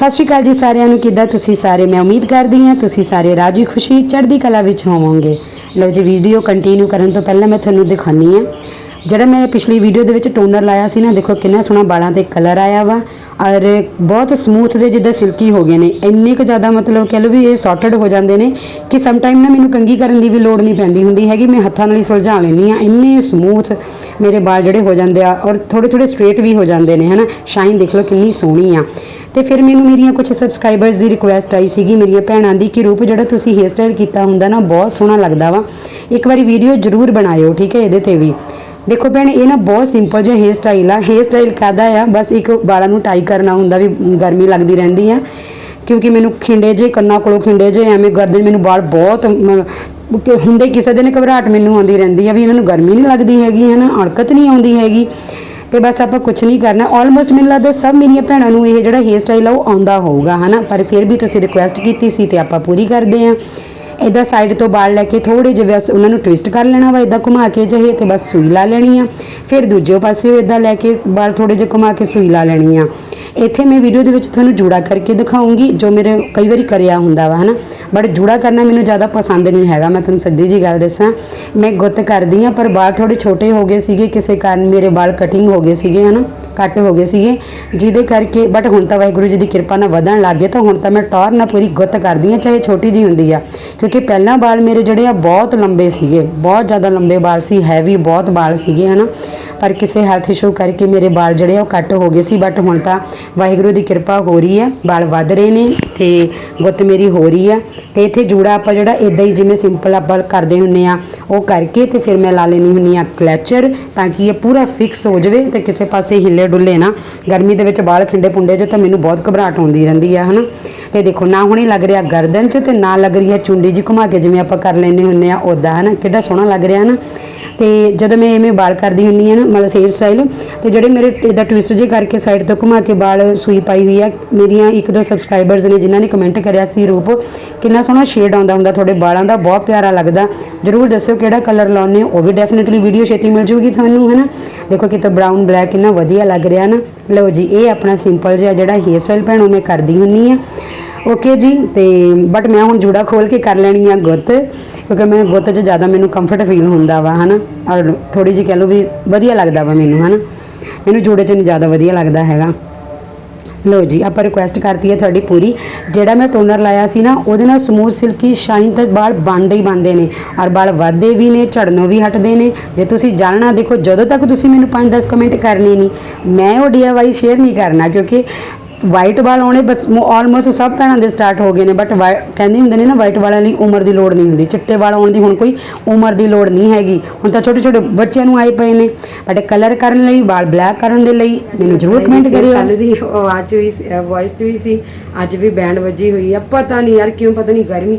ਸਤਿ ਸ਼੍ਰੀ ਅਕਾਲ ਜੀ ਸਾਰਿਆਂ ਨੂੰ। ਕਿੱਦਾਂ ਤੁਸੀਂ ਸਾਰੇ? ਮੈਂ ਉਮੀਦ ਕਰਦੀ ਹਾਂ ਤੁਸੀਂ ਸਾਰੇ ਰਾਜੀ ਖੁਸ਼ੀ ਚੜ੍ਹਦੀ ਕਲਾ ਵਿੱਚ ਹੋਵੋਗੇ। ਲਓ ਜੀ ਵੀਡੀਓ ਕੰਟੀਨਿਊ ਕਰਨ ਤੋਂ ਪਹਿਲਾਂ ਮੈਂ ਤੁਹਾਨੂੰ ਦਿਖਾਉਣੀ ਆ ਜਿਹੜਾ ਮੈਂ ਪਿਛਲੀ ਵੀਡੀਓ ਦੇ ਵਿੱਚ ਟੋਨਰ ਲਾਇਆ ਸੀ ਨਾ, ਦੇਖੋ ਕਿੰਨਾ ਸੋਹਣਾ ਬਾਲਾਂ ਤੇ ਕਲਰ ਆਇਆ ਵਾ, ਔਰ ਬਹੁਤ ਸਮੂਥ ਦੇ ਜਿੱਦਾਂ ਸਿਲਕੀ ਹੋ ਗਏ ਨੇ। ਇੰਨੇ ਕੁ ਜ਼ਿਆਦਾ ਮਤਲਬ ਕਹਿ ਲਓ ਵੀ ਇਹ ਸੌਰਟਡ ਹੋ ਜਾਂਦੇ ਨੇ ਕਿ ਸਮ ਟਾਈਮ ਨਾ ਮੈਨੂੰ ਕੰਗੀ ਕਰਨ ਦੀ ਵੀ ਲੋੜ ਨਹੀਂ ਪੈਂਦੀ ਹੁੰਦੀ ਹੈਗੀ, ਮੈਂ ਹੱਥਾਂ ਨਾਲ ਹੀ ਸੁਲਝਾ ਲੈਂਦੀ ਆ ਇੰਨੇ ਸਮੂਥ ਮੇਰੇ ਬਾਲ ਜਿਹੜੇ ਹੋ ਜਾਂਦੇ ਆ, ਔਰ ਥੋੜੇ ਥੋੜੇ ਸਟ੍ਰੇਟ ਵੀ ਹੋ ਜਾਂਦੇ ਨੇ, ਹਨਾ? ਸ਼ਾਈਨ ਦੇਖ ਲਓ ਕਿੰਨੀ ਸੋਹਣੀ ਆ। ਤੇ ਫਿਰ ਮੈਨੂੰ ਮੇਰੀਆਂ ਕੁਝ ਸਬਸਕ੍ਰਾਈਬਰਸ ਦੀ ਰਿਕੁਐਸਟ ਆਈ ਸੀਗੀ ਮੇਰੀਆਂ ਭੈਣਾਂ ਦੀ ਕਿ ਰੂਪ ਜਿਹੜਾ ਤੁਸੀਂ ਹੇਅਰ ਸਟਾਈਲ ਕੀਤਾ ਹੁੰਦਾ ਨਾ ਬਹੁਤ ਸੋਹਣਾ ਲੱਗਦਾ ਵਾ। ਇੱਕ ਵਾਰੀ ਵੀਡੀਓ ਜ਼ਰੂਰ ਬਣਾਇਓ, ਠੀਕ ਹੈ? ਇਹਦੇ ਤੇ ਵੀ। ਦੇਖੋ ਭੈਣ, ਇਹ ਨਾ ਬਹੁਤ ਸਿੰਪਲ ਜਿਹਾ ਹੇਅਰ ਸਟਾਈਲ ਆ। ਹੇਅਰ ਸਟਾਈਲ ਕਾਦਾ ਆ? ਬਸ ਇੱਕ ਵਾਲਾਂ ਨੂੰ ਟਾਈ ਕਰਨਾ ਹੁੰਦਾ ਵੀ ਗਰਮੀ ਲੱਗਦੀ ਰਹਿੰਦੀ ਆ। ਕਿਉਂਕਿ ਮੈਨੂੰ ਖਿੰਡੇ ਜੇ ਕੰਨਾਂ ਕੋਲੋਂ ਖਿੰਡੇ ਜੇ ਐਵੇਂ ਗਰਦਨ ਮੈਨੂੰ ਵਾਲ ਬਹੁਤ ਮ- ਕਿ ਹੁੰਦੇ ਕਿਸੇ ਦਿਨ ਘਬਰਾਹਟ ਮੈਨੂੰ ਆਉਂਦੀ ਰਹਿੰਦੀ ਆ ਵੀ ਇਹਨਾਂ ਨੂੰ ਗਰਮੀ ਨਹੀਂ ਲੱਗਦੀ ਹੈਗੀ ਹੈ ਨਾ ਅਣਕਤ ਨਹੀਂ ਆਉਂਦੀ ਹੈਗੀ। ਤੇ ਬਸ ਆਪਾਂ ਕੁਝ ਨਹੀਂ ਕਰਨਾ। ਆਲਮੋਸਟ ਮੈਨੂੰ ਲੱਗਦਾ ਸਭ ਮੇਰੀਆਂ ਭੈਣਾਂ ਨੂੰ ਇਹ ਜਿਹੜਾ ਹੇਅਰ ਸਟਾਈਲ ਆ, ਉਹ ਆਉਂਦਾ ਹੋਊਗਾ, ਹਨਾ? ਪਰ ਫਿਰ ਵੀ ਤੁਸੀਂ ਰਿਕੁਐਸਟ ਕੀਤੀ ਸੀ ਤੇ ਆਪਾਂ ਪੂਰੀ ਕਰਦੇ ਆਂ। ਇਦਾਂ ਸਾਈਡ ਤੋਂ ਬਾਲ ਲੈ ਕੇ ਥੋੜੇ ਜਿਹੇ ਬਸ ਉਹਨਾਂ ਨੂੰ ਟਵਿਸਟ ਕਰ ਲੈਣਾ ਵਾ ਇਦਾਂ ਘੁਮਾ ਕੇ ਜਿਹੇ ਤੇ ਬਸ ਸੂਈ ਲਾ ਲੈਣੀ ਆ। ਫਿਰ ਦੂਜੇ ਪਾਸੇ ਇਦਾਂ ਲੈ ਕੇ ਬਾਲ ਥੋੜੇ ਜਿਹੇ ਘੁਮਾ ਕੇ ਸੂਈ ਲਾ ਲੈਣੀ ਆ। ਇੱਥੇ ਮੈਂ ਵੀਡੀਓ ਦੇ ਵਿੱਚ ਤੁਹਾਨੂੰ ਜੂੜਾ ਕਰਕੇ ਦਿਖਾਉਂਗੀ, ਜੋ ਮੇਰੇ ਕਈ ਵਾਰੀ ਕਰਿਆ ਹੁੰਦਾ ਵਾ, ਹਨਾ? ਬਟ ਜੂੜਾ ਕਰਨਾ ਮੈਨੂੰ ਜ਼ਿਆਦਾ ਪਸੰਦ ਨਹੀਂ ਹੈਗਾ, ਮੈਂ ਤੁਹਾਨੂੰ ਸਿੱਧੀ ਜੀ ਗੱਲ ਦੱਸਾਂ। ਮੈਂ ਗੁੱਤ ਕਰਦੀ ਆ, ਪਰ ਬਾਲ ਥੋੜੇ ਛੋਟੇ ਹੋ ਗਏ ਸੀਗੇ, ਕਿਸੇ ਕਾਰਨ ਮੇਰੇ ਬਾਲ ਕਟਿੰਗ ਹੋ ਗਏ ਸੀਗੇ, ਹਨਾ? ਕੱਟ ਹੋ ਗਏ ਸੀਗੇ, ਜਿਹਦੇ ਕਰਕੇ ਬਟ ਹੁਣ ਤਾਂ ਵਾਹਿਗੁਰੂ ਜੀ ਦੀ ਕਿਰਪਾ ਨਾਲ ਵਧਣ ਲੱਗ ਗਏ, ਤਾਂ ਹੁਣ ਤਾਂ ਮੈਂ ਟੌਰ ਨਾਲ ਪੂਰੀ ਗੁੱਤ ਕਰਦੀ ਆ, ਚਾਹੇ ਛੋਟੀ ਜੀ ਹੁੰਦੀ ਆ। ਕਿਉਂਕਿ ਪਹਿਲਾਂ ਵਾਲ ਮੇਰੇ ਜਿਹੜੇ ਆ ਬਹੁਤ ਲੰਬੇ ਸੀਗੇ, ਬਹੁਤ ਜ਼ਿਆਦਾ ਲੰਬੇ ਵਾਲ ਸੀ ਹੈਵੀ ਬਹੁਤ ਵਾਲ ਸੀਗੇ, ਹਨਾ। ਪਰ ਕਿਸੇ ਹੈਲਥ ਇਸ਼ੂ ਕਰਕੇ ਮੇਰੇ ਵਾਲ ਜਿਹੜੇ ਆ ਉਹ ਕੱਟ ਹੋ ਗਏ ਸੀ ਬਟ ਹੁਣ ਤਾਂ ਵਾਹਿਗੁਰੂ ਦੀ ਕਿਰਪਾ ਹੋ ਰਹੀ ਹੈ, ਵਾਲ ਵੱਧ ਰਹੇ ਨੇ। ਤੇ ਗੁੱਤ ਮੇਰੀ ਹੋ ਰਹੀ ਆ। ਤੇ ਇੱਥੇ ਜੂੜਾ ਆਪਾਂ ਜਿਹੜਾ ਇਦਾਂ ਹੀ ਜਿਵੇਂ ਸਿੰਪਲ ਆਪਾਂ ਕਰਦੇ ਹੁੰਨੇ ਆ, ਉਹ ਕਰਕੇ ਤੇ ਫਿਰ ਮੈਂ ਲਾ ਲੈਣੀ ਹੁੰਨੀ ਆ ਕਲੈਚਰ ਤਾਂ ਕਿ ਇਹ ਪੂਰਾ ਫਿਕਸ ਹੋ ਜਾਵੇ ਤੇ ਕਿਸੇ ਪਾਸੇ ਹਿੱਲੇ ਡੁੱਲੇ ਨਾ। ਗਰਮੀ ਦੇ ਵਿੱਚ ਬਾਲ ਖਿੰਡੇ ਪੁੰਡੇ ਜੇ ਤਾਂ ਮੈਨੂੰ ਬਹੁਤ ਘਬਰਾਹਟ ਆਉਂਦੀ ਰਹਿੰਦੀ ਆ, ਹਨਾ। ਤੇ ਦੇਖੋ, ਨਾ ਹੁਣੇ ਲੱਗ ਰਿਹਾ ਗਰਦਨ 'ਚ ਤੇ ਨਾ ਲੱਗ ਰਹੀ ਹੈ ਚੁੰਡੀ ਜੀ ਘੁਮਾ ਕੇ ਜਿਵੇਂ ਆਪਾਂ ਕਰ ਲੈਂਦੇ ਹੁੰਨੇ ਆ ਉਦਾਂ ਹਨਾ। ਕਿੱਡਾ ਸੋਹਣਾ ਲੱਗ ਰਿਹਾ ਨਾ। ਤੇ ਜਦੋਂ ਮੈਂ ਐਵੇਂ ਵਾਲ ਕਰਦੀ ਹੁੰਨੀ ਆ ਨਾ, ਮਤਲਬ ਹੇਅਰ ਸਟਾਈਲ ਤੇ ਜਿਹੜੇ ਮੇਰੇ ਇਦਾਂ ਟਵਿਸਟ ਜੇ ਕਰਕੇ ਸਾਈਡ ਤੋਂ ਘੁਮਾ ਕੇ ਵਾਲ ਸੂਈ ਪਾਈ ਹੋਈ ਆ, ਮੇਰੀਆਂ ਇੱਕ ਦੋ ਸਬਸਕ੍ਰਾਈਬਰਸ ਨੇ ਜਿਨ੍ਹਾਂ ਨੇ ਕਮੈਂਟ ਕਰਿਆ ਸੀ ਰੂਪ, ਕਿੰਨਾ ਸੋਹਣਾ ਸ਼ੇਡ ਆਉਂਦਾ ਹੁੰਦਾ, ਤੁਹਾਡੇ ਵਾਲਾਂ ਦਾ ਬਹੁਤ ਪਿਆਰਾ ਲੱਗਦਾ, ਜਰੂਰ ਦੱਸਿਓ ਕਿਹੜਾ ਕਲਰ ਲਾਉਨੇ ਹੋ, ਉਹ ਵੀ ਡੈਫੀਨਿਟਲੀ ਵੀਡੀਓ ਛੇਤੀ ਮਿਲ ਜੂਗੀ ਤੁਹਾਨੂੰ, ਹੈਨਾ? ਦੇਖੋ ਕਿਤੇ ਬ੍ਰਾਊਨ ਬਲੈਕ ਕਿੰਨਾ ਵਧੀਆ ਲੱਗ ਰਿਹਾ ਨਾ। ਲਓ ਜੀ, ਇਹ ਆਪਣਾ ਸਿੰਪਲ ਜਿਹਾ ਜਿਹੜਾ ਹੇਅਰ ਸਟਾਈਲ ਭੈਣੋ ਮੈਂ ਕਰਦੀ ਹੁੰਨੀ ਆ ਓਕੇ ਜੀ, ਤੇ ਬਟ ਮੈਂ ਹੁਣ ਜੂੜਾ ਖੋਲ ਕੇ ਕਰ ਲੈਣੀ ਆ ਗੁੱਤ, ਕਿਉਂਕਿ ਮੈਨੂੰ ਗੁੱਤ 'ਚ ਜ਼ਿਆਦਾ ਮੈਨੂੰ ਕੰਫਰਟ ਫੀਲ ਹੁੰਦਾ ਵਾ, ਹਨਾ? ਔਰ ਥੋੜੀ ਜਿਹੀ ਕਹਿ ਲਓ ਵੀ ਵਧੀਆ ਲੱਗਦਾ ਵਾ ਮੈਨੂੰ, ਹਨਾ? ਮੈਨੂੰ ਜੂੜੇ 'ਚ ਨਹੀਂ ਜ਼ਿਆਦਾ ਵਧੀਆ ਲੱਗਦਾ ਹੈਗਾ। ਲੋ ਜੀ, ਆਪਾਂ ਰਿਕੁਐਸਟ ਕਰਤੀ ਹੈ ਤੁਹਾਡੀ ਪੂਰੀ। ਜਿਹੜਾ ਮੈਂ ਟੋਨਰ ਲਾਇਆ ਸੀ ਨਾ, ਉਹਦੇ ਨਾਲ ਸਮੂਥ ਸਿਲਕੀ ਸ਼ਾਈਨ ਤੇ ਵਾਲ ਬਣਦੇ ਹੀ ਬਣਦੇ ਨੇ, ਔਰ ਵਾਲ ਵੱਧਦੇ ਵੀ ਨੇ, ਝੜਨੋਂ ਵੀ ਹਟਦੇ ਨੇ। ਜੇ ਤੁਸੀਂ ਜਾਣਨਾ ਦੇਖੋ ਜਦੋਂ ਤੱਕ ਤੁਸੀਂ ਮੈਨੂੰ 5-10 ਕਮੈਂਟ ਕਰਨੇ ਨਹੀਂ, ਮੈਂ ਉਹ ਡੀਆਈਵਾਈ ਸ਼ੇਅਰ ਨਹੀਂ ਕਰਨਾ, ਕਿਉਂਕਿ ਵਾਈਟ ਵਾਲ ਆਉਣੇ ਬਸ ਆਲਮੋਸਟ ਸਭ ਭੈਣਾਂ ਦੇ ਸਟਾਰਟ ਹੋ ਗਏ ਨੇ ਬਟ ਕਹਿੰਦੇ ਹੁੰਦੇ ਨੇ ਨਾ ਵਾਈਟ ਵਾਲਾਂ ਲਈ ਉਮਰ ਦੀ ਲੋੜ ਨਹੀਂ ਹੁੰਦੀ। ਚਿੱਟੇ ਵਾਲ ਆਉਣ ਦੀ ਹੁਣ ਕੋਈ ਉਮਰ ਦੀ ਲੋੜ ਨਹੀਂ ਹੈਗੀ। ਹੁਣ ਤਾਂ ਛੋਟੇ ਛੋਟੇ ਬੱਚਿਆਂ ਨੂੰ ਆਏ ਪਏ ਨੇ ਬਟ ਕਲਰ ਕਰਨ ਲਈ ਵਾਲ ਬਲੈਕ ਕਰਨ ਦੇ ਲਈ ਮੈਨੂੰ ਜ਼ਰੂਰ ਕਮੈਂਟ ਕਰਿਓ। ਕੱਲ ਦੀ ਆਵਾਜ਼ ਵੀ ਵੌਇਸ ਵੀ ਸੀ ਅੱਜ ਵੀ ਬੈਂਡ ਵੱਜੀ ਹੋਈ ਆ। ਪਤਾ ਨਹੀਂ ਯਾਰ ਕਿਉਂ ਪਤਾ ਨਹੀਂ ਗਰਮੀ।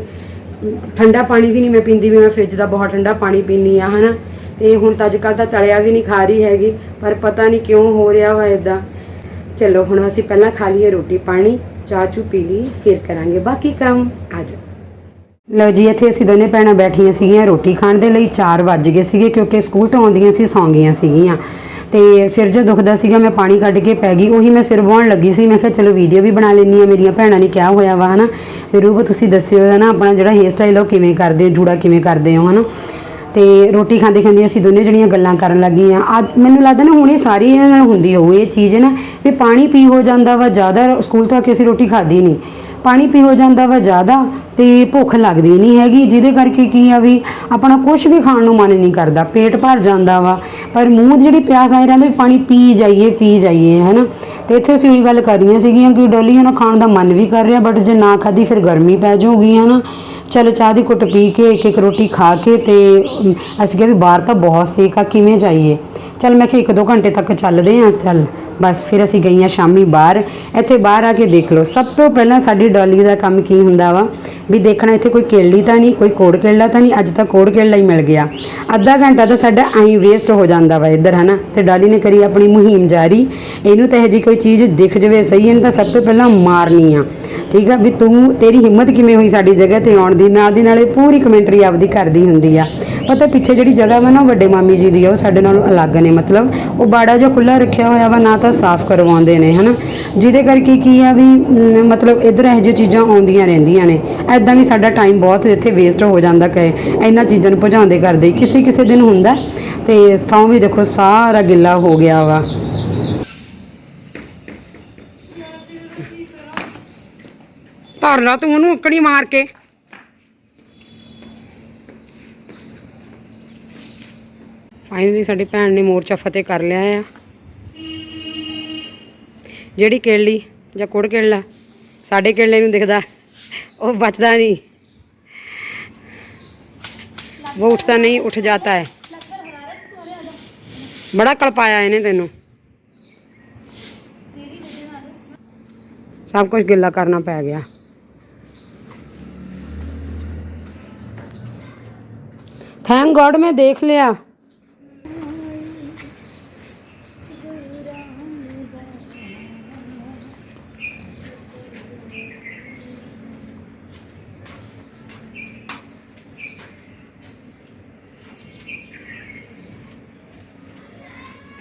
ਠੰਡਾ ਪਾਣੀ ਵੀ ਨਹੀਂ ਮੈਂ ਪੀਂਦੀ ਵੀ ਮੈਂ ਫ੍ਰਿਜ ਦਾ ਬਹੁਤ ਠੰਡਾ ਪਾਣੀ ਪੀਨੀ ਆ ਹਨਾ। ਤੇ ਹੁਣ ਤਾਂ ਅੱਜ ਕੱਲ ਤਾਂ ਤਲਿਆ ਵੀ ਨਹੀਂ ਖਾ ਰਹੀ ਹੈਗੀ ਪਰ ਪਤਾ ਨਹੀਂ ਕਿਉਂ ਹੋ ਰਿਹਾ ਵਾ ਇਦਾਂ ਚਲੋ, ਹੁਣ ਅਸੀਂ ਪਹਿਲਾਂ ਖਾ ਲਈਏ ਰੋਟੀ, ਪਾਣੀ, ਚਾਹ ਚੂ ਪੀ ਲਈ, ਫਿਰ ਕਰਾਂਗੇ ਬਾਕੀ ਕੰਮ। ਅੱਜ ਲਓ ਜੀ, ਇੱਥੇ ਅਸੀਂ ਦੋਨੇ ਭੈਣਾਂ ਬੈਠੀਆਂ ਸੀਗੀਆਂ ਰੋਟੀ ਖਾਣ ਦੇ ਲਈ। 4 ਵੱਜ ਗਏ ਸੀਗੇ ਕਿਉਂਕਿ ਸਕੂਲ ਤੋਂ ਆਉਂਦੀਆਂ ਸੀ, ਸੌਂਗੀਆਂ ਸੀਗੀਆਂ। ਤੇ ਸਿਰ ਜੋ ਦੁਖਦਾ ਸੀਗਾ, ਮੈਂ ਪਾਣੀ ਕੱਢ ਕੇ ਪੈ ਗਈ। ਉਹੀ ਮੈਂ ਸਿਰ ਵਾਉਣ ਲੱਗੀ ਸੀ। ਮੈਂ ਕਿਹਾ, ਚਲੋ ਵੀਡੀਓ ਵੀ ਬਣਾ ਲੈਣੀ ਆ ਮੇਰੀਆਂ ਭੈਣਾਂ ਨੇ ਕਿਹਾ ਹੋਇਆ ਵਾ, ਹਨਾ। ਵੀ ਰੂਪ, ਤੁਸੀਂ ਦੱਸਿਓ, ਹਨਾ, ਆਪਣਾ ਜਿਹੜਾ ਹੇਅਰ ਸਟਾਈਲ ਉਹ ਕਿਵੇਂ ਕਰਦੇ ਹੋ ਜੂੜਾ ਕਿਵੇਂ ਕਰਦੇ ਹੋ, ਹਨਾ। ਤੇ ਰੋਟੀ ਖਾਂਦੇ ਖਾਂਦੇ ਅਸੀਂ ਦੋਨੇ ਜਣੀਆਂ ਗੱਲਾਂ ਕਰਨ ਲੱਗੀਆਂ। ਅੱਜ ਮੈਨੂੰ ਲੱਗਦਾ ਨਾ ਹੁਣ ਇਹ ਸਾਰੀ ਇਹਨਾਂ ਨਾਲ ਹੁੰਦੀ ਹੋਊ ਇਹ ਚੀਜ਼ ਹੈ ਨਾ, ਵੀ ਪਾਣੀ ਪੀ ਹੋ ਜਾਂਦਾ ਵਾ ਜ਼ਿਆਦਾ, ਸਕੂਲ ਤੋਂ ਆ ਕੇ ਅਸੀਂ ਰੋਟੀ ਖਾਦੀ ਨਹੀਂ। ਪਾਣੀ ਪੀ ਹੋ ਜਾਂਦਾ ਵਾ ਜ਼ਿਆਦਾ ਤੇ ਭੁੱਖ ਲੱਗਦੀ ਨਹੀਂ ਹੈਗੀ, ਜਿਹਦੇ ਕਰਕੇ ਕੀ ਆ ਵੀ ਆਪਣਾ ਕੁਝ ਵੀ ਖਾਣ ਨੂੰ ਮਨ ਨਹੀਂ ਕਰਦਾ, ਪੇਟ ਭਰ ਜਾਂਦਾ ਵਾ। ਪਰ ਮੂੰਹ ਜਿਹੜੀ ਪਿਆਸ ਆਈ ਰਹਿੰਦੀ ਵੀ ਪਾਣੀ ਪੀ ਜਾਈਏ ਪੀ ਜਾਈਏ, ਹਨਾ? ਤੇ ਇੱਥੇ ਅਸੀਂ ਉਹੀ ਗੱਲ ਕਰ ਰਹੀਆਂ ਸੀਗੀਆਂ ਕਿ ਡੋਲੀ ਹਨਾ ਖਾਣ ਦਾ ਮਨ ਵੀ ਕਰ ਰਿਹਾ, ਬਟ ਜੇ ਨਾ ਖਾਦੀ ਫਿਰ ਗਰਮੀ ਪੈ ਜਾਊਗੀ, ਹਨਾ? ਚਲ ਚਾਹ ਦੀ ਘੁੱਟ ਪੀ ਕੇ ਇੱਕ ਇੱਕ ਰੋਟੀ ਖਾ ਕੇ ਤੇ ਅਸੀਂ ਕਿਹਾ ਵੀ ਬਾਹਰ ਤਾਂ ਬਹੁਤ ਸੇਕ ਆ, ਕਿਵੇਂ ਜਾਈਏ? ਚੱਲ ਮੈਂ ਕਿਹਾ ਇੱਕ ਦੋ ਘੰਟੇ ਤੱਕ ਚੱਲਦੇ ਆ ਚੱਲ। ਬਸ ਫਿਰ ਅਸੀਂ ਗਈਆਂ ਸ਼ਾਮੀ ਬਾਹਰ। ਇੱਥੇ ਬਾਹਰ ਆ ਕੇ ਦੇਖ ਲਓ। ਸਭ ਤੋਂ ਪਹਿਲਾਂ ਸਾਡੀ ਡਾਲੀ ਦਾ ਕੰਮ ਕੀ ਹੁੰਦਾ ਵਾ? ਵੀ ਦੇਖਣਾ ਇੱਥੇ ਕੋਈ ਕੇਲੀ ਤਾਂ ਨਹੀਂ, ਕੋਈ ਕੋੜ ਕੇਲਾ ਤਾਂ ਨਹੀਂ, ਅੱਜ ਤਾਂ ਕੋੜ ਕੇਲਾ ਹੀ ਮਿਲ ਗਿਆ। ਅੱਧਾ ਘੰਟਾ ਤਾਂ ਸਾਡਾ ਐਂ ਵੇਸਟ ਹੋ ਜਾਂਦਾ ਵਾ ਇੱਧਰ, ਹਨਾ? ਤੇ ਡਾਲੀ ਨੇ ਕਰੀ ਆਪਣੀ ਮੁਹਿੰਮ ਜਾਰੀ। ਇਹਨੂੰ ਤਾਂ ਇਹ ਜੀ ਕੋਈ ਚੀਜ਼ ਦਿਖ ਜਵੇ ਸਹੀ, ਇਹਨੂੰ ਤਾਂ ਸਭ ਤੋਂ ਪਹਿਲਾਂ ਮਾਰਨੀ ਆ। ਠੀਕ ਆ? ਵੀ ਤੂੰ, ਤੇਰੀ ਹਿੰਮਤ ਕਿਵੇਂ ਹੋਈ ਸਾਡੀ ਜਗ੍ਹਾ ਤੇ ਆਉਣ ਦੀ? ਨਾਲ ਦੀ ਨਾਲੇ ਪੂਰੀ ਕਮੈਂਟਰੀ ਆਪਦੀ ਕਰਦੀ ਹੁੰਦੀ ਆ। ਪਤਾ ਪਿੱਛੇ ਜਿਹੜੀ ਜਗ੍ਹਾ ਵਾ ਨਾ ਵੱਡੇ ਮਾਮੀ ਜੀ ਦੀ ਆ ਉਹ ਸਾਡੇ ਨਾਲੋਂ ਅਲੱਗ ਨੇ ਮਤਲਬ ਉਹ ਬਾੜਾ ਜਿਹਾ ਖੁੱਲਾ ਰੱਖਿਆ ਹੋਇਆ ਵਾ, ਨਾ ਤਾਂ ਸਾਫ਼ ਕਰਵਾਉਂਦੇ ਨੇ, ਹਨਾ? ਜਿਹਦੇ ਕਰਕੇ ਕੀ ਆ ਵੀ ਮਤਲਬ ਇਧਰ ਇਹੋ ਜਿਹੀਆਂ ਚੀਜ਼ਾਂ ਆਉਂਦੀਆਂ ਰਹਿੰਦੀਆਂ ਨੇ। ਐਦਾਂ ਵੀ ਸਾਡਾ ਟਾਈਮ ਬਹੁਤ ਇੱਥੇ ਵੇਸਟ ਹੋ ਜਾਂਦਾ ਕਿ ਇਹਨਾਂ ਚੀਜ਼ਾਂ ਨੂੰ ਭਜਾਉਂਦੇ ਕਰਦੇ ਕਿਸੇ ਕਿਸੇ ਦਿਨ ਹੁੰਦਾ। ਤੇ ਥਾਂ ਵੀ ਦੇਖੋ, ਸਾਰਾ ਗਿੱਲਾ ਹੋ ਗਿਆ ਵਾ। ਧਰ ਲਾ ਤੂੰ ਉਹਨੂੰ ਉੱਕੜੀ ਮਾਰ ਕੇ। ਫਾਈਨਲੀ ਸਾਡੀ ਭੈਣ ਨੇ ਮੋਰਚਾ ਫਤਿਹ ਕਰ ਲਿਆ ਆ। ਜਿਹੜੀ ਕੇਲੀ ਜਾਂ ਕੁੜ ਕੇਲਾ ਸਾਡੇ ਕੇਲੇ ਨੂੰ ਦਿਖਦਾ, ਉਹ ਬਚਦਾ ਨਹੀਂ। ਉਹ ਉੱਠਦਾ ਨਹੀਂ, ਉੱਠ ਜਾਤਾ ਹੈ। ਬੜਾ ਕਲਪਾਇਆ ਇਹਨੇ ਤੈਨੂੰ। ਸਭ ਕੁਝ ਗਿੱਲਾ ਕਰਨਾ ਪੈ ਗਿਆ। ਥੈਂਕ ਗॉड ਮੈਂ ਦੇਖ ਲਿਆ।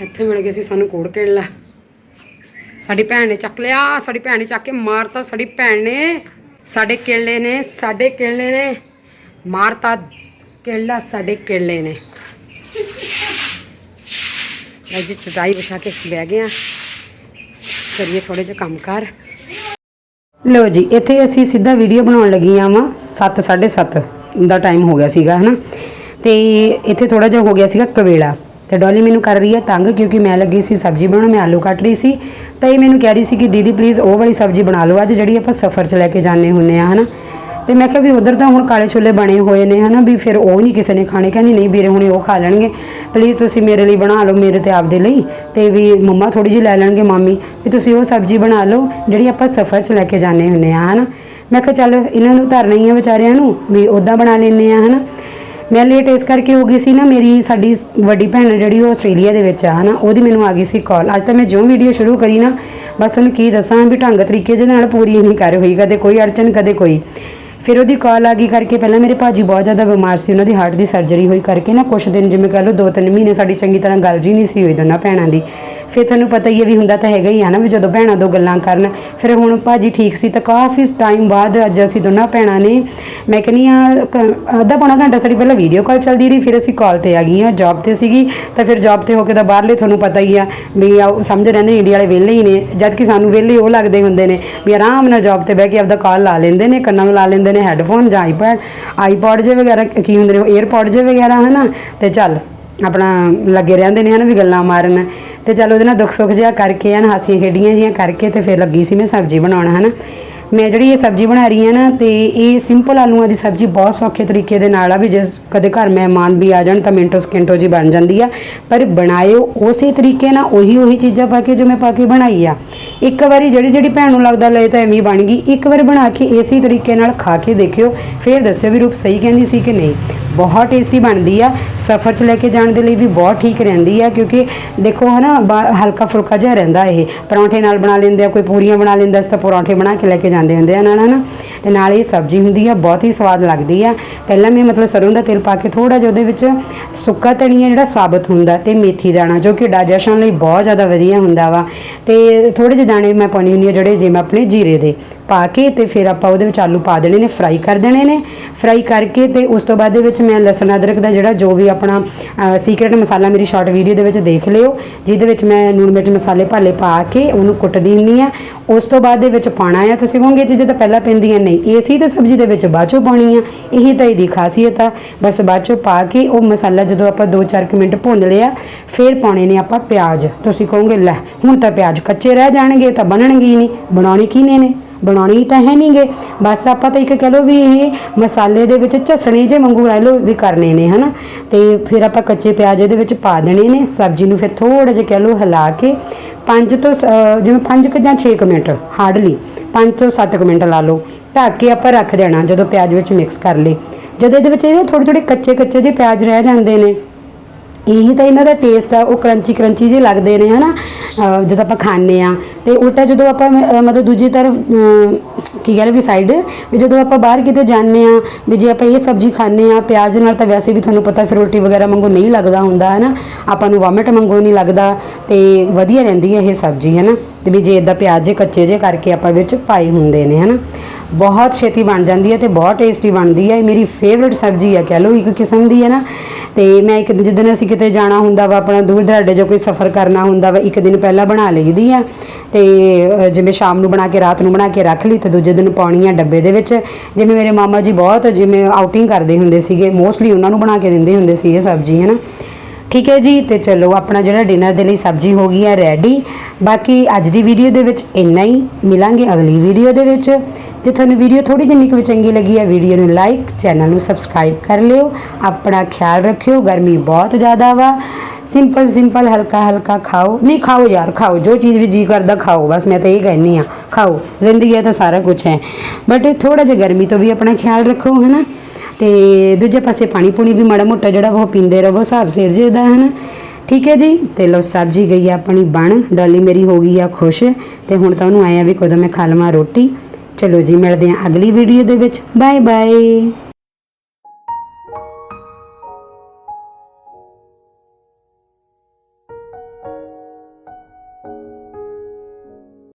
ਇੱਥੇ ਮਿਲ ਗਏ ਸੀ ਸਾਨੂੰ ਕੋੜ ਕੇਲਾ ਸਾਡੀ ਭੈਣ ਨੇ ਚੱਕ ਲਿਆ, ਸਾਡੀ ਭੈਣ ਨੇ ਚੱਕ ਕੇ ਮਾਰਤਾ, ਸਾਡੀ ਭੈਣ ਨੇ, ਸਾਡੇ ਕੇਲੇ ਨੇ, ਸਾਡੇ ਕੇਲੇ ਨੇ। ਮਾਰਤਾ ਕੇਲਾ, ਸਾਡੇ ਕੇਲੇ ਨੇ। ਅੱਜ ਚਟਾਈ ਵਿਛਾ ਕੇ ਬਹਿ ਗਏ ਆ। ਕਰੀਏ ਥੋੜੇ ਜਿਹਾ ਕੰਮ ਕਰ। ਲੋ ਜੀ, ਇੱਥੇ ਅਸੀਂ ਸਿੱਧਾ ਵੀਡੀਓ ਬਣਾਉਣ ਲੱਗੀਆਂ ਵਾਂ 7 7:30 ਦਾ ਟਾਈਮ ਹੋ ਗਿਆ ਸੀਗਾ, ਹਨਾ? ਤੇ ਇੱਥੇ ਥੋੜਾ ਜਿਹਾ ਹੋ ਗਿਆ ਸੀਗਾ ਕਵੇਲਾ। ਤੇ ਡੋਲੀ ਮੈਨੂੰ ਕਰ ਰਹੀ ਹੈ ਤੰਗ ਕਿਉਂਕਿ ਮੈਂ ਲੱਗੀ ਸੀ ਸਬਜ਼ੀ ਬਣਾਉਣ, ਮੈਂ ਆਲੂ ਕੱਟ ਰਹੀ ਸੀ। ਤਾਂ ਇਹ ਮੈਨੂੰ ਕਹਿ ਰਹੀ ਸੀ ਕਿ ਦੀਦੀ ਪਲੀਜ਼ ਉਹ ਵਾਲੀ ਸਬਜ਼ੀ ਬਣਾ ਲਓ, ਅੱਜ ਜਿਹੜੀ ਆਪਾਂ ਸਫ਼ਰ 'ਚ ਲੈ ਕੇ ਜਾਂਦੇ ਹੁੰਨੇ ਆ, ਹਨਾ। ਤੇ ਮੈਂ ਕਿਹਾ ਵੀ ਉਧਰ ਤਾਂ ਹੁਣ ਕਾਲੇ ਛੋਲੇ ਬਣੇ ਹੋਏ ਨੇ, ਹਨਾ, ਵੀ ਫਿਰ ਉਹ ਨਹੀਂ ਕਿਸੇ ਨੇ ਖਾਣੇ। ਕਹਿੰਦੀ, ਨਹੀਂ ਵੀਰੇ, ਹੁਣੇ ਉਹ ਖਾ ਲੈਣਗੇ। ਪਲੀਜ਼ ਤੁਸੀਂ ਮੇਰੇ ਲਈ ਬਣਾ ਲਓ, ਮੇਰੇ ਤੇ ਆਪਦੇ ਲਈ। ਤੇ ਵੀ ਮੰਮਾ ਥੋੜੀ ਜਿਹੀ ਲੈ ਲੈਣਗੇ, ਮਾਮੀ। ਵੀ ਤੁਸੀਂ ਉਹ ਸਬਜ਼ੀ ਬਣਾ ਲਓ, ਜਿਹੜੀ ਆਪਾਂ ਸਫ਼ਰ 'ਚ ਲੈ ਕੇ ਜਾਂਦੇ ਹੁੰਨੇ ਆ, ਹਨਾ। ਮੈਂ ਕਿਹਾ, ਚੱਲ, ਇਹਨਾਂ ਨੂੰ ਧਰਨਾ ਹੀ ਆ ਵਿਚਾਰਿਆਂ ਨੂੰ, ਵੀ ਉਦਾਂ ਬਣਾ ਲੈਂਦੇ ਆ, ਹਨਾ। ਮੈਂ ਲੇਟ ਇਸ ਕਰਕੇ ਹੋ ਗਈ ਸੀ ਨਾ, ਮੇਰੀ ਸਾਡੀ ਵੱਡੀ ਭੈਣ ਜਿਹੜੀ, ਉਹ ਆਸਟ੍ਰੇਲੀਆ ਦੇ ਵਿੱਚ ਆ, ਹਨਾ, ਉਹਦੀ ਮੈਨੂੰ ਆ ਗਈ ਸੀ ਕਾਲ ਅੱਜ ਤਾਂ ਮੈਂ ਜਿਉਂ ਵੀਡੀਓ ਸ਼ੁਰੂ ਕਰੀ ਨਾ, ਬਸ ਉਹਨੂੰ ਕੀ ਦੱਸਾਂ ਵੀ ਢੰਗ ਤਰੀਕੇ ਦੇ ਨਾਲ ਪੂਰੀ ਨਹੀਂ ਕਰ ਹੋਈ, ਕਦੇ ਕੋਈ ਅੜਚਨ, ਕਦੇ ਕੋਈ। ਫਿਰ ਉਹਦੀ ਕਾਲ ਆ ਗਈ ਕਰਕੇ ਪਹਿਲਾਂ ਮੇਰੇ ਭਾਜੀ ਬਹੁਤ ਜ਼ਿਆਦਾ ਬਿਮਾਰ ਸੀ, ਉਹਨਾਂ ਦੀ ਹਾਰਟ ਦੀ ਸਰਜਰੀ ਹੋਈ ਕਰਕੇ ਨਾ ਕੁਝ ਦਿਨ ਜਿਵੇਂ ਕਹ ਲਓ ਦੋ ਤਿੰਨ ਮਹੀਨੇ ਸਾਡੀ ਚੰਗੀ ਤਰ੍ਹਾਂ ਗੱਲ ਜੀ ਨਹੀਂ ਸੀ ਹੋਈ ਦੋਨਾਂ ਭੈਣਾਂ ਦੀ। ਫਿਰ ਤੁਹਾਨੂੰ ਪਤਾ ਹੀ ਹੈ ਵੀ ਹੁੰਦਾ ਤਾਂ ਹੈਗਾ ਹੀ ਆ ਨਾ ਵੀ ਜਦੋਂ ਭੈਣਾਂ ਦੋ ਗੱਲਾਂ ਕਰਨ, ਫਿਰ ਹੁਣ ਭਾਜੀ ਠੀਕ ਸੀ ਤਾਂ ਕਾਫੀ ਟਾਈਮ ਬਾਅਦ ਅੱਜ ਅਸੀਂ ਦੋਨਾਂ ਭੈਣਾਂ ਨੇ, ਮੈਂ ਕਹਿੰਦੀ ਆ ਅੱਧਾ ਪੌਣਾ ਘੰਟਾ ਸਾਡੀ ਪਹਿਲਾਂ ਵੀਡੀਓ ਕਾਲ ਚੱਲਦੀ ਰਹੀ, ਫਿਰ ਅਸੀਂ ਕਾਲ ਤੇ ਆ ਗਈਆਂ ਜੌਬ ਤੇ ਸੀਗੀ, ਤਾਂ ਫਿਰ ਜੌਬ ਤੇ ਹੋ ਕੇ ਤਾਂ ਬਾਹਰਲੇ ਤੁਹਾਨੂੰ ਪਤਾ ਹੀ ਆ ਵੀ ਆ, ਉਹ ਸਮਝ ਰਹਿੰਦੇ ਇੰਡੀਆ ਵਾਲੇ ਵਿਹਲੇ ਹੀ ਨੇ, ਜਦ ਕਿ ਸਾਨੂੰ ਵਿਹਲੇ ਉਹ ਲੱਗਦੇ ਹੁੰਦੇ ਨੇ ਵੀ ਆਰਾਮ ਨਾਲ ਜੌਬ ਤੇ ਬਹਿ ਕੇ ਆਪਦਾ ਕਾਲ ਲਾ ਲੈਂਦੇ ਨੇ, ਕੰਨਾਂ ਨੂੰ ਲਾ ਲੈਂਦੇ ਨੇ ਹੈੱਡਫੋਨ ਜਾਂ ਆਈਪੈਡ, ਆਈਪੌਡ ਜੇ ਵਗੈਰਾ ਕੀ ਹੁੰਦੇ ਨੇ 에ਅਰਪੌਡ ਜੇ ਵਗੈਰਾ, ਹਨਾ? ਤੇ ਚੱਲ, ਆਪਣਾ ਲੱਗੇ ਰਹਿੰਦੇ ਨੇ, ਹਨਾ, ਵੀ ਗੱਲਾਂ ਮਾਰਨ। ਤੇ ਚੱਲ ਉਹਦੇ ਨਾਲ ਦੁੱਖ ਸੁੱਖ ਜਿਹਾ ਕਰਕੇ, ਹਨ, ਹਾਸੀਆਂ ਖੇਡੀਆਂ ਜੀਆਂ ਕਰਕੇ ਤੇ ਫਿਰ ਲੱਗੀ ਸੀ ਮੈਂ ਸਬਜ਼ੀ ਬਣਾਉਣ, ਹਨਾ? ਮੈਂ ਜਿਹੜੀ ਇਹ ਸਬਜ਼ੀ ਬਣਾ ਰਹੀ ਹਾਂ ਨਾ ਤੇ ਇਹ ਸਿੰਪਲ ਆਲੂਆਂ ਦੀ ਸਬਜ਼ੀ ਬਹੁਤ ਸੌਖੇ ਤਰੀਕੇ ਦੇ ਨਾਲ ਆ ਵੀ ਜੇ ਕਦੇ ਘਰ ਮਹਿਮਾਨ ਵੀ ਆ ਜਾਣ ਤਾਂ ਮਿੰਟੋ ਸਕਿੰਟੋ ਜੀ ਬਣ ਜਾਂਦੀ ਆ। ਪਰ ਬਣਾਇਓ ਉਸੇ ਤਰੀਕੇ ਨਾਲ ਉਹੀ ਉਹੀ ਚੀਜ਼ਾਂ ਪਾ ਕੇ ਜੋ ਮੈਂ ਪਾ ਕੇ ਬਣਾਈ ਆ। ਇੱਕ ਵਾਰੀ ਜਿਹੜੀ ਜਿਹੜੀ ਭੈਣ ਨੂੰ ਲੱਗਦਾ ਲਏ ਤਾਂ ਐਵੇਂ ਬਣ ਗਈ। ਇੱਕ ਵਾਰ ਬਣਾ ਕੇ ਇਸੇ ਤਰੀਕੇ ਨਾਲ ਖਾ ਕੇ ਦੇਖਿਓ, ਫਿਰ ਦੱਸਿਓ ਵੀ ਰੂਪ ਸਹੀ ਕਹਿੰਦੀ ਸੀ ਕਿ ਨਹੀਂ। ਬਹੁਤ ਟੇਸਟੀ ਬਣਦੀ ਆ। ਸਫ਼ਰ 'ਚ ਲੈ ਕੇ ਜਾਣ ਦੇ ਲਈ ਵੀ ਬਹੁਤ ਠੀਕ ਰਹਿੰਦੀ ਆ ਕਿਉਂਕਿ ਦੇਖੋ ਹਨਾ, ਬਾ- ਹਲਕਾ ਫੁਲਕਾ ਜਿਹਾ ਰਹਿੰਦਾ ਇਹ। ਪਰੌਂਠੇ ਨਾਲ ਬਣਾ ਲੈਂਦੇ ਆ, ਕੋਈ ਪੂਰੀਆਂ ਬਣਾ ਲੈਂਦਾ ਇਸ ਤਾਂ ਪਰੌਂਠੇ ਬਣਾ ਕੇ ਲੈ ਕੇ ਜਾਂਦੇ ਹੁੰਦੇ ਆ ਨਾਲ ਹਨਾ ਤੇ ਨਾਲ ਇਹ ਸਬਜ਼ੀ ਹੁੰਦੀ ਆ, ਬਹੁਤ ਹੀ ਸਵਾਦ ਲੱਗਦੀ ਆ। ਪਹਿਲਾਂ ਮੈਂ ਮਤਲਬ ਸਰੋਂ ਦਾ ਤੇਲ ਪਾ ਕੇ ਥੋੜਾ ਜਿਹਾ ਉਹਦੇ ਵਿੱਚ ਸੁੱਕਾ ਧਨੀਆ ਜਿਹੜਾ ਸਾਬਤ ਹੁੰਦਾ ਤੇ ਮੇਥੀ ਦਾਣਾ, ਜੋ ਕਿ ਡਾਈਜੈਸ਼ਨ ਲਈ ਬਹੁਤ ਜ਼ਿਆਦਾ ਵਧੀਆ ਹੁੰਦਾ ਵਾ। ਤੇ ਥੋੜੇ ਜਿਹੇ ਦਾਣੇ ਮੈਂ ਪਾਉਣੀ ਹੁੰਦੀ ਆ ਜਿਹੜੇ ਜਿਵੇਂ ਆਪਣੇ ਜੀਰੇ ਦੇ। ਪਾ ਕੇ ਤੇ ਫਿਰ ਆਪਾਂ ਉਹਦੇ ਵਿੱਚ ਆਲੂ ਪਾ ਦੇਣੇ ਨੇ ਫਰਾਈ ਕਰ ਦੇਣੇ ਨੇ। ਫਰਾਈ ਕਰਕੇ ਤੇ ਉਸ ਤੋਂ ਬਾਅਦ ਦੇ ਵਿੱਚ ਮੈਂ ਲਸਣ ਅਦਰਕ ਦਾ ਜਿਹੜਾ ਜੋ ਵੀ ਆਪਣਾ ਸੀਕ੍ਰੇਟ ਮਸਾਲਾ ਮੇਰੀ ਸ਼ਾਰਟ ਵੀਡੀਓ ਦੇ ਵਿੱਚ ਦੇਖ ਲਿਓ, ਜਿਹਦੇ ਵਿੱਚ ਮੈਂ ਲੂਣ ਮਿਰਚ ਮਸਾਲੇ ਭਾਲੇ ਪਾ ਕੇ ਉਹਨੂੰ ਕੁੱਟਦੀ ਹੁੰਦੀ ਆ। ਉਸ ਤੋਂ ਬਾਅਦ ਦੇ ਵਿੱਚ ਪਾਣਾ ਆ, ਤੁਸੀਂ ਕਹੋਗੇ ਜੇ ਤਾਂ ਪਹਿਲਾਂ ਪੈਂਦੀਆਂ ਨਹੀਂ, ਇਹ ਸੀ ਤਾਂ ਸਬਜ਼ੀ ਦੇ ਵਿੱਚ ਬਾਅਦ ਚੋਂ ਪਾਉਣੀ ਆ, ਇਹੀ ਤਾਂ ਇਹਦੀ ਖਾਸੀਅਤ ਆ। ਬਸ ਬਾਅਦ ਚੋਂ ਪਾ ਕੇ ਉਹ ਮਸਾਲਾ ਜਦੋਂ ਆਪਾਂ 2-4 ਮਿੰਟ ਭੁੰਨ ਲਿਆ, ਫਿਰ ਪਾਉਣੇ ਨੇ ਆਪਾਂ ਪਿਆਜ਼। ਤੁਸੀਂ ਕਹੋਗੇ, ਲੈ, ਹੁਣ ਤਾਂ ਪਿਆਜ਼ ਕੱਚੇ ਰਹਿ ਜਾਣਗੇ, ਤਾਂ ਬਣਨਗੇ ਹੀ ਨਹੀਂ, ਬਣਾਉਣੇ ਕਿਹਨੇ ਨੇ? ਬਣਾਉਣੀ ਤਾਂ ਹੈ ਨਹੀਂਗੇ। ਬਸ ਆਪਾਂ ਤਾਂ ਇੱਕ ਕਹਿ ਲਓ ਵੀ ਇਹ ਮਸਾਲੇ ਦੇ ਵਿੱਚ ਝਸਣੇ ਜੇ ਵਾਂਗੂ ਰਹਿ ਲਓ ਵੀ ਕਰਨੇ ਨੇ, ਹਨਾ? ਤੇ ਫਿਰ ਆਪਾਂ ਕੱਚੇ ਪਿਆਜ਼ ਇਹਦੇ ਵਿੱਚ ਪਾ ਦੇਣੇ ਨੇ, ਸਬਜ਼ੀ ਨੂੰ ਫਿਰ ਥੋੜਾ ਜਿਹਾ ਕਹਿ ਲਓ ਹਿਲਾ ਕੇ 5 ਤੋਂ ਸ- ਜਿਵੇਂ 5 ਕੁ ਜਾਂ 6 ਮਿੰਟ ਹਾਰਡਲੀ 5 ਤੋਂ 7 ਮਿੰਟ ਲਾ ਲਓ। ਢੱਕ ਕੇ ਆਪਾਂ ਰੱਖ ਦੇਣਾ ਜਦੋਂ ਪਿਆਜ਼ ਵਿੱਚ ਮਿਕਸ ਕਰ ਲੇ ਜਦੋਂ ਇਹਦੇ ਵਿੱਚ ਇਹ ਥੋੜੇ ਥੋੜੇ ਕੱਚੇ ਕੱਚੇ ਜਿਹੇ ਪਿਆਜ਼ ਰਹਿ ਜਾਂਦੇ ਨੇ। ਇਹੀ ਤਾਂ ਇਹਨਾਂ ਦਾ ਟੇਸਟ ਆ, ਉਹ ਕਰੰਚੀ ਕਰੰਚੀ ਜਿਹੇ ਲੱਗਦੇ ਨੇ, ਹਨਾ? ਅਹ ਜਦੋਂ ਆਪਾਂ ਖਾਂਦੇ ਆ ਤੇ ਉਲਟਾ ਜਦੋਂ ਆਪਾਂ ਮਤਲਬ ਦੂਜੀ ਤਰਫ, ਅਹ ਕੀ ਕਹਿੰਦੇ ਵੀ ਸਾਈਡ ਵੀ ਜਦੋਂ ਆਪਾਂ ਬਾਹਰ ਕਿਤੇ ਜਾਂਦੇ ਆ ਵੀ ਜੇ ਆਪਾਂ ਇਹ ਸਬਜ਼ੀ ਖਾਂਦੇ ਆ ਪਿਆਜ਼ ਦੇ ਨਾਲ ਤਾਂ ਵੈਸੇ ਵੀ ਤੁਹਾਨੂੰ ਪਤਾ ਫਿਰ ਉਲਟੀ ਵਗੈਰਾ ਮੰਗੋ ਨਹੀਂ ਲੱਗਦਾ ਹੁੰਦਾ, ਹਨਾ? ਆਪਾਂ ਨੂੰ ਵੋਮਿਟ ਮੰਗੋ ਨਹੀਂ ਲੱਗਦਾ ਤੇ ਵਧੀਆ ਰਹਿੰਦੀ ਹੈ ਇਹ ਸਬਜ਼ੀ, ਹਨਾ? ਤੇ ਵੀ ਜੇ ਇਦਾਂ ਪਿਆਜ਼ ਜੇ ਕੱਚੇ ਜੇ ਕਰਕੇ ਆਪਾਂ ਵਿੱਚ ਪਾਏ ਹੁੰਦੇ ਨੇ, ਹਨਾ? ਬਹੁਤ ਛੇਤੀ ਬਣ ਜਾਂਦੀ ਹੈ ਤੇ ਬਹੁਤ ਟੇਸਟੀ ਬਣਦੀ ਹੈ। ਇਹ ਮੇਰੀ ਫੇਵਰਿਟ ਸਬਜ਼ੀ ਹੈ, ਕਹਿ ਲਓ ਇੱਕ ਕਿਸਮ ਦੀ ਹੈ ਨਾ ਤੇ ਮੈਂ ਇੱਕ ਦਿਨ, ਜਿੱਦਣ ਅਸੀਂ ਕਿਤੇ ਜਾਣਾ ਹੁੰਦਾ ਵਾ, ਆਪਣਾ ਦੂਰ ਦਰਾਡੇ ਜਾਂ ਕੋਈ ਸਫ਼ਰ ਕਰਨਾ ਹੁੰਦਾ ਵਾ, ਇੱਕ ਦਿਨ ਪਹਿਲਾਂ ਬਣਾ ਲਈਦੀ ਆ। ਤੇ ਜਿਵੇਂ ਸ਼ਾਮ ਨੂੰ ਬਣਾ ਕੇ, ਰਾਤ ਨੂੰ ਬਣਾ ਕੇ ਰੱਖ ਲਈ ਤੇ ਦੂਜੇ ਦਿਨ ਪਾਉਣੀ ਆ ਡੱਬੇ ਦੇ ਵਿੱਚ। ਜਿਵੇਂ ਮੇਰੇ ਮਾਮਾ ਜੀ ਬਹੁਤ, ਜਿਵੇਂ ਆਊਟਿੰਗ ਕਰਦੇ ਹੁੰਦੇ ਸੀਗੇ ਮੋਸਟਲੀ ਉਹਨਾਂ ਨੂੰ ਬਣਾ ਕੇ ਦਿੰਦੇ ਹੁੰਦੇ ਸੀ ਇਹ ਸਬਜ਼ੀ ਹੈ ਨਾ ਠੀਕ ਹੈ ਜੀ, ਤੇ ਚਲੋ ਆਪਣਾ ਜਿਹੜਾ ਡਿਨਰ ਦੇ ਲਈ ਸਬਜ਼ੀ ਹੋ ਗਈ ਹੈ ਰੈਡੀ ਬਾਕੀ ਅੱਜ ਦੀ ਵੀਡੀਓ ਦੇ ਵਿੱਚ ਇੰਨਾ ਹੀ। ਮਿਲਾਂਗੇ ਅਗਲੀ ਵੀਡੀਓ ਦੇ ਵਿੱਚ। ਜੇ ਤੁਹਾਨੂੰ ਵੀਡੀਓ ਥੋੜੀ ਜਿੰਨੀ ਕੁ ਚੰਗੀ ਲੱਗੀ ਹੈ, ਵੀਡੀਓ ਨੂੰ ਲਾਈਕ ਚੈਨਲ ਨੂੰ ਸਬਸਕ੍ਰਾਈਬ ਕਰ ਲਿਓ। ਆਪਣਾ ਖਿਆਲ ਰੱਖਿਓ, ਗਰਮੀ ਬਹੁਤ ਜ਼ਿਆਦਾ ਵਾ। ਸਿੰਪਲ ਸਿੰਪਲ ਹਲਕਾ ਹਲਕਾ ਖਾਓ। ਨਹੀਂ, ਖਾਓ ਯਾਰ, ਖਾਓ। ਜੋ ਚੀਜ਼ ਵੀ ਜੀ ਕਰਦਾ, ਖਾਓ। ਬਸ ਮੈਂ ਤਾਂ ਇਹ ਕਹਿੰਨੀ ਆ ਖਾਓ। ਜ਼ਿੰਦਗੀ ਹੈ ਤਾਂ ਸਾਰਾ ਕੁਝ ਹੈ। ਬਟ ਥੋੜਾ ਜਿਹਾ ਗਰਮੀ ਤੋਂ ਵੀ ਆਪਣਾ ਖਿਆਲ ਰੱਖੋ, ਹਨਾ? ਤੇ ਦੂਜੇ ਪਾਸੇ ਪਾਣੀ ਪੂਣੀ ਵੀ ਮਾੜਾ ਮੋਟਾ ਜਿਹੜਾ ਉਹ ਪੀਂਦੇ ਰਹੋ, ਹਿਸਾਬ ਸਿਰ ਜੇ ਦਾ, ਹਨਾ? ਠੀਕ ਹੈ ਜੀ? ਤੇ ਲੋ ਸਬਜ਼ੀ ਗਈ ਆ ਆਪਣੀ, ਬਣ। ਡਾਲੀ ਮੇਰੀ ਹੋ ਗਈ ਆ ਖੁਸ਼। ਤੇ ਹੁਣ ਤਾਂ ਉਹਨੂੰ ਆਇਆ ਵੀ ਕਦੋਂ ਮੈਂ ਖਾ ਲਵਾਂ ਰੋਟੀ। ਚਲੋ ਜੀ ਮਿਲਦੇ ਹਾਂ ਅਗਲੀ ਵੀਡੀਓ ਦੇ ਵਿੱਚ। Bye bye